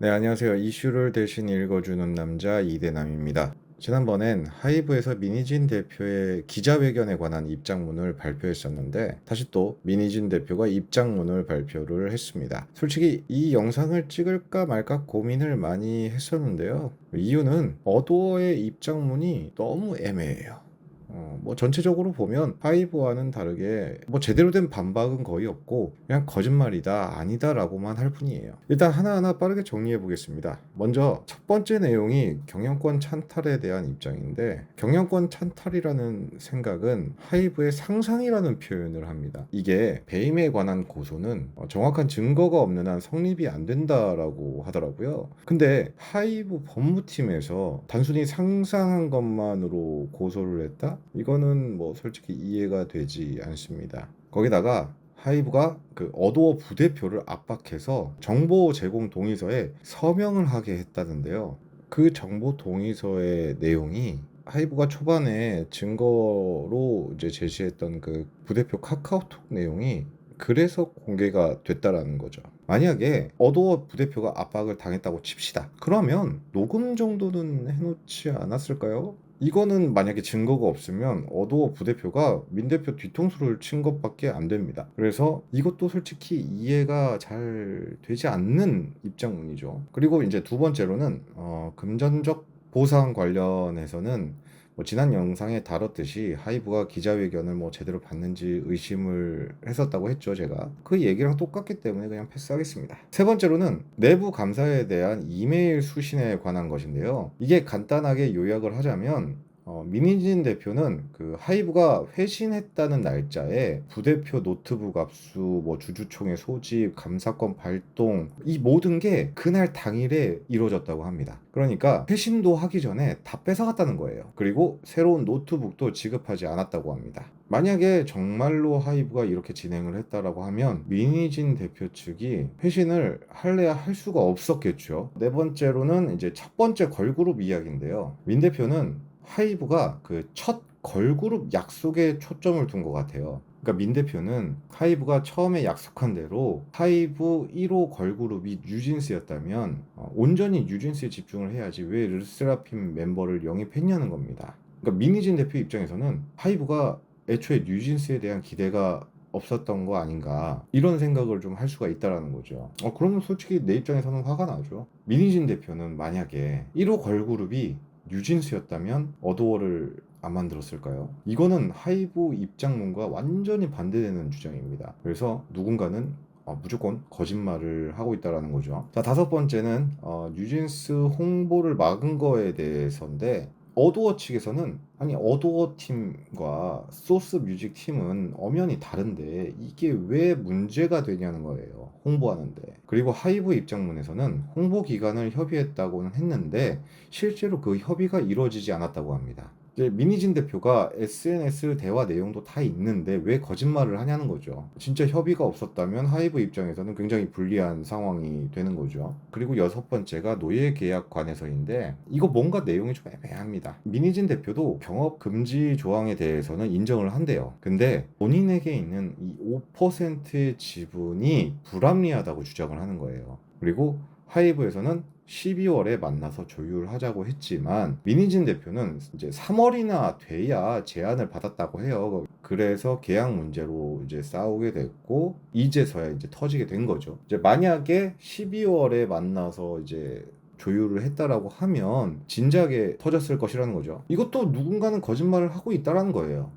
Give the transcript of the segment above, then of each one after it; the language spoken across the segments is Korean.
네, 안녕하세요. 이슈를 대신 읽어주는 남자 이대남입니다. 지난번엔 하이브에서 미니진 대표의 기자회견에 관한 입장문을 발표했었는데 다시 또 미니진 대표가 입장문을 발표를 했습니다. 솔직히 이 영상을 찍을까 말까 고민을 많이 했었는데요. 이유는 어도어의 입장문이 너무 애매해요. 어, 뭐 전체적으로 보면 하이브와는 다르게 뭐 제대로 된 반박은 거의 없고 그냥 거짓말이다 아니다라고만 할 뿐이에요. 일단 하나하나 빠르게 정리해 보겠습니다. 먼저 첫 번째 내용이 경영권 찬탈에 대한 입장인데 경영권 찬탈이라는 생각은 하이브의 상상이라는 표현을 합니다. 이게 배임에 관한 고소는 어, 정확한 증거가 없는 한 성립이 안 된다라고 하더라고요. 근데 하이브 법무팀에서 단순히 상상한 것만으로 고소를 했다? 이거는 뭐 솔직히 이해가 되지 않습니다. 거기다가 하이브가 그 어도어 부대표를 압박해서 정보 제공 동의서에 서명을 하게 했다는데요. 그 정보 동의서의 내용이 하이브가 초반에 증거로 이제 제시했던 그 부대표 카카오톡 내용이 그래서 공개가 됐다라는 거죠. 만약에 어도어 부대표가 압박을 당했다고 칩시다. 그러면 녹음 정도는 해놓지 않았을까요? 이거는 만약에 증거가 없으면 어도어 부대표가 민 대표 뒤통수를 친 것밖에 안 됩니다. 그래서 이것도 솔직히 이해가 잘 되지 않는 입장문이죠. 그리고 이제 두 번째로는 어, 금전적 보상 관련해서는 뭐 지난 영상에 다뤘듯이 하이브가 기자회견을 뭐 제대로 받는지 의심을 했었다고 했죠 제가. 그 얘기랑 똑같기 때문에 그냥 패스하겠습니다. 세 번째로는 내부 감사에 대한 이메일 수신에 관한 것인데요. 이게 간단하게 요약을 하자면 어, 민희진 대표는 그 하이브가 회신했다는 날짜에 부대표 노트북 압수, 뭐 주주총회 소집, 감사권 발동 이 모든 게 그날 당일에 이루어졌다고 합니다. 그러니까 회신도 하기 전에 다 뺏어갔다는 거예요. 그리고 새로운 노트북도 지급하지 않았다고 합니다. 만약에 정말로 하이브가 이렇게 진행을 했다라고 하면 민희진 대표 측이 회신을 할래야 할 수가 없었겠죠. 네 번째로는 이제 첫 번째 걸그룹 이야기인데요. 민 대표는 하이브가 그 첫 걸그룹 약속에 초점을 둔 것 같아요. 그러니까 민 대표는 하이브가 처음에 약속한 대로 하이브 1호 걸그룹이 뉴진스였다면 어, 온전히 뉴진스에 집중을 해야지 왜 르세라핌 멤버를 영입했냐는 겁니다. 그러니까 민희진 대표 입장에서는 하이브가 애초에 뉴진스에 대한 기대가 없었던 거 아닌가 이런 생각을 좀 할 수가 있다라는 거죠. 어 그러면 솔직히 내 입장에서는 화가 나죠. 민희진 대표는 만약에 1호 걸그룹이 뉴진스였다면 어도어를 안 만들었을까요? 이거는 하이브 입장문과 완전히 반대되는 주장입니다. 그래서 누군가는 어, 무조건 거짓말을 하고 있다라는 거죠. 자 다섯 번째는 어, 뉴진스 홍보를 막은 거에 대해서인데 어도어 측에서는 아니 어도어 팀과 소스 뮤직 팀은 엄연히 다른데 이게 왜 문제가 되냐는 거예요. 홍보하는데. 그리고 하이브 입장문에서는 홍보 기간을 협의했다고는 했는데 실제로 그 협의가 이루어지지 않았다고 합니다. 이제 민희진 대표가 SNS 대화 내용도 다 있는데 왜 거짓말을 하냐는 거죠. 진짜 협의가 없었다면 하이브 입장에서는 굉장히 불리한 상황이 되는 거죠. 그리고 여섯 번째가 노예 계약 관해서인데 이거 뭔가 내용이 좀 애매합니다. 민희진 대표도 경업 금지 조항에 대해서는 인정을 한대요. 근데 본인에게 있는 이 5%의 지분이 불합리하다고 주장을 하는 거예요. 그리고 하이브에서는 12월에 만나서 조율하자고 했지만 민희진 대표는 이제 3월이나 돼야 제안을 받았다고 해요. 그래서 계약 문제로 이제 싸우게 됐고 이제서야 이제 터지게 된 거죠. 이제 만약에 12월에 만나서 이제 조율을 했다라고 하면 진작에 터졌을 것이라는 거죠. 이것도 누군가는 거짓말을 하고 있다라는 거예요.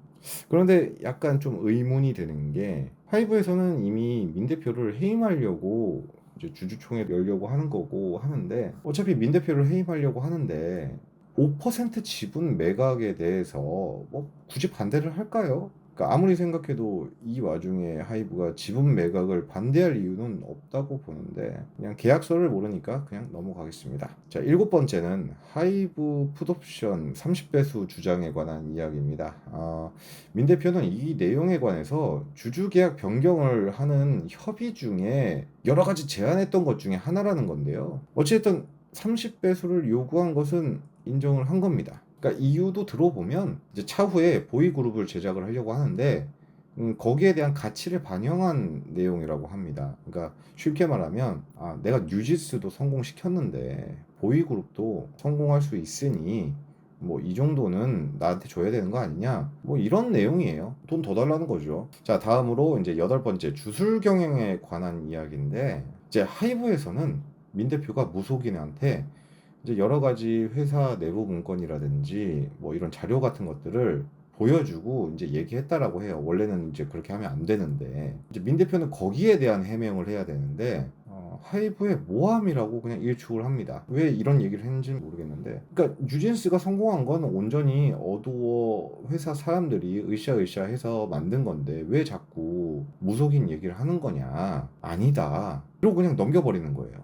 그런데 약간 좀 의문이 되는 게 하이브에서는 이미 민 대표를 해임하려고 이제 주주총회 열려고 하는 거고 하는데 어차피 민 대표를 해임하려고 하는데 5% 지분 매각에 대해서 뭐 굳이 반대를 할까요? 그러니까 아무리 생각해도 이 와중에 하이브가 지분 매각을 반대할 이유는 없다고 보는데 그냥 계약서를 모르니까 그냥 넘어가겠습니다. 자, 일곱 번째는 하이브 풋옵션 30배수 주장에 관한 이야기입니다. 아, 민 대표는 이 내용에 관해서 주주 계약 변경을 하는 협의 중에 여러 가지 제안했던 것 중에 하나라는 건데요. 어쨌든 30배수를 요구한 것은 인정을 한 겁니다. 그러니까 이유도 들어보면 이제 차후에 보이 그룹을 제작을 하려고 하는데 음, 거기에 대한 가치를 반영한 내용이라고 합니다. 그러니까 쉽게 말하면 아, 내가 뉴지스도 성공시켰는데 보이그룹도 성공할 수 있으니 뭐 이 정도는 나한테 줘야 되는 거 아니냐? 뭐 이런 내용이에요. 돈 더 달라는 거죠. 자, 다음으로 이제 여덟 번째 주술 경영에 관한 이야기인데 이제 하이브에서는 민 대표가 무속인한테 이제 여러 가지 회사 내부 문건이라든지 뭐 이런 자료 같은 것들을 보여주고 이제 얘기했다라고 해요. 원래는 이제 그렇게 하면 안 되는데 이제 민 대표는 거기에 대한 해명을 해야 되는데 어, 하이브의 모함이라고 그냥 일축을 합니다. 왜 이런 얘기를 했는지 모르겠는데 그러니까 뉴진스가 성공한 건 온전히 어두워 회사 사람들이 으쌰으쌰 해서 만든 건데 왜 자꾸 무속인 얘기를 하는 거냐 아니다. 이러고 그냥 넘겨버리는 거예요.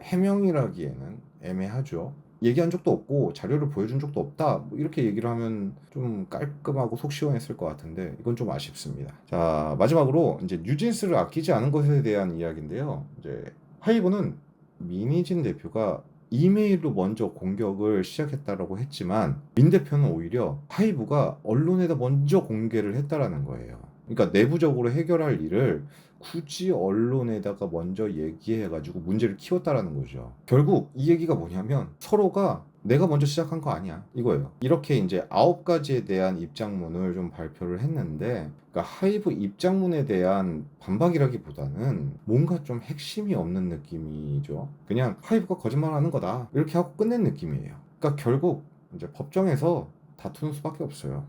해명이라기에는 애매하죠. 얘기한 적도 없고 자료를 보여준 적도 없다. 뭐 이렇게 얘기를 하면 좀 깔끔하고 속 시원했을 것 같은데 이건 좀 아쉽습니다. 자 마지막으로 이제 뉴진스를 아끼지 않은 것에 대한 이야기인데요. 이제 하이브는 미니진 대표가 이메일로 먼저 공격을 시작했다라고 했지만 민 대표는 오히려 하이브가 언론에다 먼저 공개를 했다라는 거예요 그러니까 내부적으로 해결할 일을 굳이 언론에다가 먼저 얘기해가지고 문제를 키웠다라는 거죠. 결국 이 얘기가 뭐냐면 서로가 내가 먼저 시작한 거 아니야 이거예요. 이렇게 이제 아홉 가지에 대한 입장문을 좀 발표를 했는데 그러니까 하이브 입장문에 대한 반박이라기보다는 뭔가 좀 핵심이 없는 느낌이죠. 그냥 하이브가 거짓말하는 거다 이렇게 하고 끝낸 느낌이에요. 그러니까 결국 이제 법정에서 다투는 수밖에 없어요.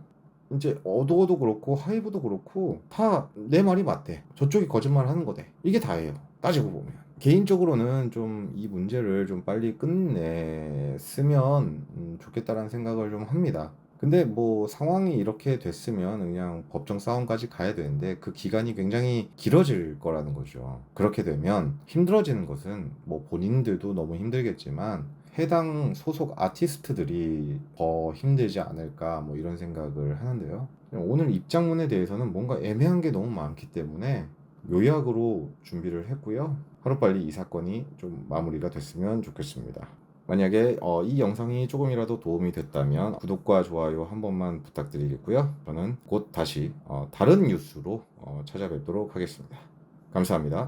이제 어도어도 그렇고 하이브도 그렇고 다 내 말이 맞대. 저쪽이 거짓말 하는 거대. 이게 다예요. 따지고 보면. 개인적으로는 좀 이 문제를 좀 빨리 끝냈으면 음, 좋겠다라는 생각을 좀 합니다. 근데 뭐 상황이 이렇게 됐으면 그냥 법정 싸움까지 가야 되는데 그 기간이 굉장히 길어질 거라는 거죠. 그렇게 되면 힘들어지는 것은 뭐 본인들도 너무 힘들겠지만 해당 소속 아티스트들이 더 힘들지 않을까 뭐 이런 생각을 하는데요. 오늘 입장문에 대해서는 뭔가 애매한 게 너무 많기 때문에 요약으로 준비를 했고요. 하루빨리 이 사건이 좀 마무리가 됐으면 좋겠습니다. 만약에 어, 이 영상이 조금이라도 도움이 됐다면 구독과 좋아요 한 번만 부탁드리겠고요. 저는 곧 다시 어, 다른 뉴스로 어, 찾아뵙도록 하겠습니다. 감사합니다.